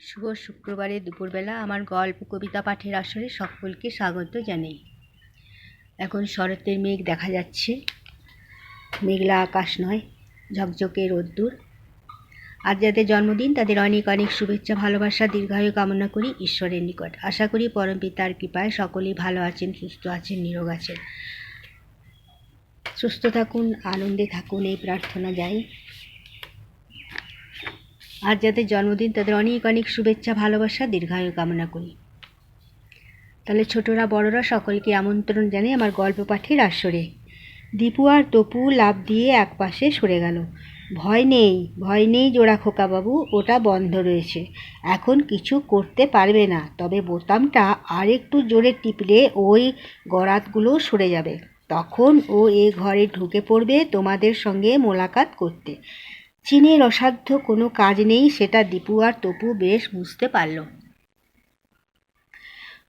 শুভ শুক্রবারের দুপুরবেলা আমার গল্প, কবিতা, পাঠের আসরে সকলকে স্বাগত জানাই। এখন শরতের মেঘ দেখা যাচ্ছে। মেঘলা আকাশ নয়, ঝকঝকে রোদ্দুর। আজ যাদের জন্মদিন, তাদের অনেক অনেক শুভেচ্ছা, ভালোবাসা, দীর্ঘায়ু কামনা করি ঈশ্বরের নিকট। আশা করি পরম পিতার কৃপায় সকলেই ভালো আছেন, সুস্থ আছেন, নিরোগ আছেন। সুস্থ থাকুন, আনন্দে থাকুন, এই প্রার্থনা যাই। আজ যাদের জন্মদিন, তাদের অনেক অনেক শুভেচ্ছা, ভালোবাসা, দীর্ঘায়ু কামনা করি। তাহলে ছোটরা, বড়রা সকলকে আমন্ত্রণ জানিয়ে আমার গল্প পাঠের আসরে। দীপু আর তপু লাভ দিয়ে এক পাশে সরে গেল। ভয় নেই ভয় নেই জোড়া খোকাবাবু, ওটা বন্ধ রয়েছে। এখন কিছু করতে পারবে না, তবে বোতামটা আর একটু জোরে টিপলে ওই গরাতগুলো সরে যাবে। তখন ও এ ঘরে ঢুকে পড়বে তোমাদের সঙ্গে মোলাকাত করতে। চীনের অসাধ্য কোনো কাজ নেই, সেটা দীপু আর তপু বেশ বুঝতে পারল।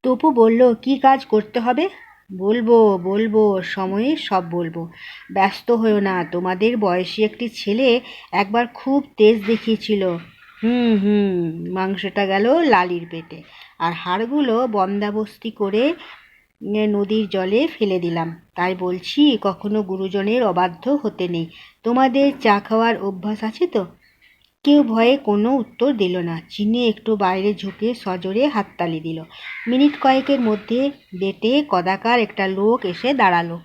তপু বলল, কি কাজ করতে হবে? বলব বলব, সময়ে সব বলব। ব্যস্ত হয়েও না, তোমাদের বয়সী একটি ছেলে একবার খুব তেজ দেখিয়েছিল। হুম হুম, মাংসটা গেল লালির পেটে। আর হাড়গুলো বন্দাবস্তি করে নদীর জলে ফেলে দিলাম। তাই বলছি, কখনো গুরুজনের অবাধ্য হতে নেই। তোমাদের চা খাওয়ার অভ্যাস আছে তো? কেউ ভয়ে কোনো উত্তর দিল না। চিনে একটু বাইরে ঝুঁকে সজোরে হাততালি দিল। মিনিট কয়েকের মধ্যে বেটে কদাকার একটা লোক এসে দাঁড়াল।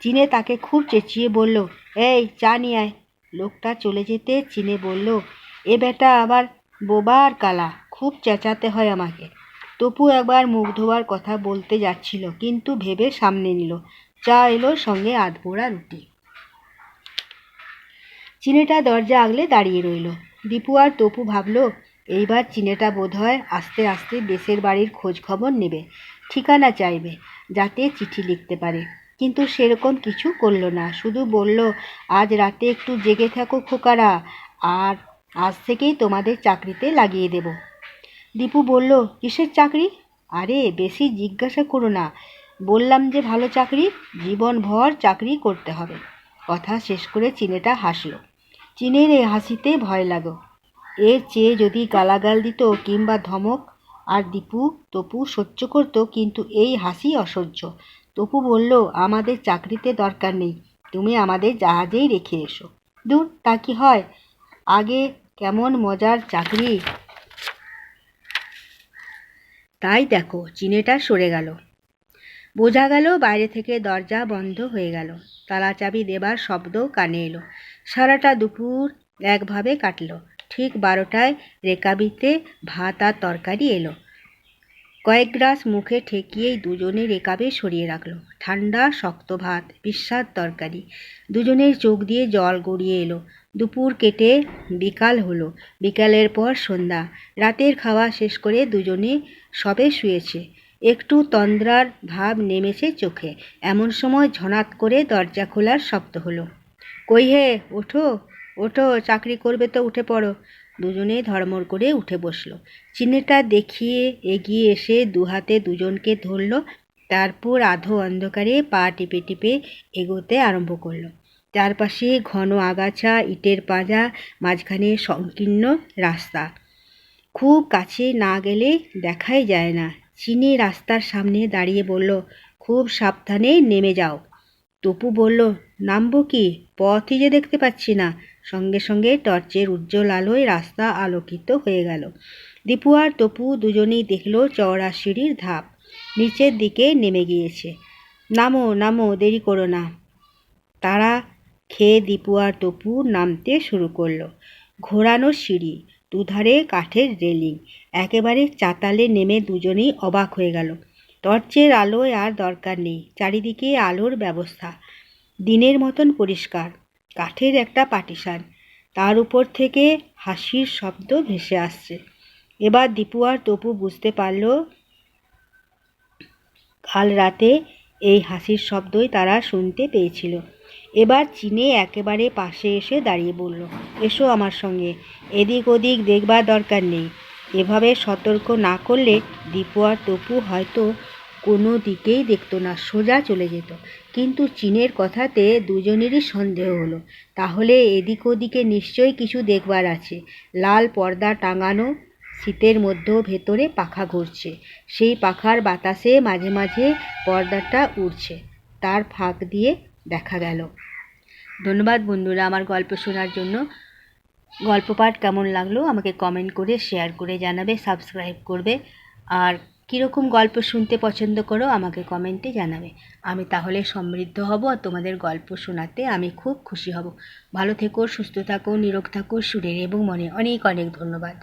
চিনে তাকে খুব চেঁচিয়ে বলল, এই, চা নিয়ে আয়। লোকটা চলে যেতে চিনে বলল, এ বেটা আবার বোবার কালা। খুব চেঁচাতে হয় আমাকে। তপু একবার মুখ ধোয়ার কথা বলতে যাচ্ছিল, কিন্তু ভেবে সামনে নিল। চা এলো সঙ্গে আধপোড়া রুটি। চিনেটা দরজা আগলে দাঁড়িয়ে রইল। দীপু আর তপু ভাবল, এইবার চিনেটা বোধহয় আস্তে আস্তে দেশের বাড়ির খোঁজ খবর নেবে, ঠিকানা চাইবে, যাতে চিঠি লিখতে পারে। কিন্তু সেরকম কিছু করল না, শুধু বলল, আজ রাতে একটু জেগে থাকো খোকারা, আর আজ থেকেই তোমাদের চাকরিতে লাগিয়ে দেব। দীপু বলল, কিসের চাকরি? আরে, বেশি জিজ্ঞাসা করো না। বললাম যে, ভালো চাকরি, জীবনভর চাকরি করতে হবে। কথা শেষ করে চিনেটা হাসলো। চীনের এই হাসিতে ভয় লাগো এর চেয়ে যদি গালাগাল দিত কিংবা ধমক, আর দীপু, তপু সহ্য করত, কিন্তু এই হাসি অসহ্য। তপু বলল, আমাদের চাকরিতে দরকার নেই। তুমি আমাদের জাহাজেই রেখে এসো। দূর, তা কি হয়? আগে কেমন মজার চাকরি তাই দেখো, চিনেটা সরে গেল। বোঝা গেল বাইরে থেকে দরজা বন্ধ হয়ে গেল। তালা চাবি দেবার শব্দ কানে এলো। সারাটা দুপুর একভাবে কাটল। ঠিক বারোটায় রেকাবিতে ভাত আর তরকারি এলো। কয়েক গ্রাস মুখে ঠেকিয়েই দুজনে রেকাবে সরিয়ে রাখল। ঠান্ডা শক্ত ভাত বিস্বাদ তরকারি। দুজনের চোখ দিয়ে জল গড়িয়ে এলো। দুপুর কেটে বিকাল হলো। বিকালের পর সন্ধ্যা। রাতের খাওয়া শেষ করে দুজনে সবে শুয়েছে। একটু তন্দ্রার ভাব নেমেছে চোখে। এমন সময় ঝনাত করে দরজা খোলার শব্দ হলো। কই হে? ওঠো ওঠো, চাকরি করবে তো উঠে পড়ো। দুজনে ধর্মর করে উঠে বসল। চিনেটা দেখিয়ে এগিয়ে এসে দুহাতে দুজনকে ধরল। তারপর আধো অন্ধকারে পা টিপে টিপে এগোতে আরম্ভ করল। চারপাশে ঘন আগাছা, ইটের পাঁজা, মাঝখানে সংকীর্ণ রাস্তা। খুব কাছে না গেলে দেখাই যায় না। চিনি রাস্তার সামনে দাঁড়িয়ে বলল, খুব সাবধানে নেমে যাও। তপু বলল, নামবো কি? পথই যে দেখতে পাচ্ছি না। সঙ্গে সঙ্গে টর্চের উজ্জ্বল আলোয় রাস্তা আলোকিত হয়ে গেল। দীপু আর তপু দুজনেই দেখল চওড়া সিঁড়ির ধাপ। নিচের দিকে নেমে গিয়েছে। নামো নামো, দেরি করো না। তারা খেয়ে দীপু আর তপু নামতে শুরু করল। ঘোরানো সিঁড়ি, দুধারে কাঠের রেলিং, একেবারে চাতালে নেমে দুজনেই অবাক হয়ে গেল। টর্চের আলোয় আর দরকার নেই, চারিদিকে আলোর ব্যবস্থা। দিনের মতন পরিষ্কার। কাঠের একটা পাটিসান তার উপর থেকে হাসির শব্দ ভেসে আসছে। এবার দীপু আর তপু বুঝতে পারল, কাল রাতে এই হাসির শব্দই তারা শুনতে পেয়েছিল। এবার চিনে একেবারে পাশে এসে দাঁড়িয়ে বলল, এসো আমার সঙ্গে, এদিক ওদিক দেখবার দরকার নেই। এভাবে সতর্ক না করলে দীপু আর তপু হয়তো কোনো দিকেই দেখতো না, সোজা চলে যেত। কিন্তু চীনের কথাতে দুজনেরই সন্দেহ হলো। তাহলে এদিক ওদিকে নিশ্চয়ই কিছু দেখবার আছে। লাল পর্দা টাঙানো, শীতের মধ্যেও ভেতরে পাখা ঘুরছে। সেই পাখার বাতাসে মাঝে মাঝে পর্দাটা উড়ছে। তার ফাঁক দিয়ে দেখা গেল। ধন্যবাদ বন্ধুরা আমার গল্প শোনার জন্য। গল্প পাঠ কেমন লাগল আমাকে কমেন্ট করে শেয়ার করে জানাবে সাবস্ক্রাইব করবে। আর কীরকম গল্প শুনতে পছন্দ করো আমাকে কমেন্টে জানাবে। আমি তাহলে সমৃদ্ধ হব আর তোমাদের গল্প শোনাতে আমি খুব খুশি হব। ভালো থেকো, সুস্থ থাকো, নিরোগ থাকো, সুরের এবং মনে অনেক অনেক ধন্যবাদ।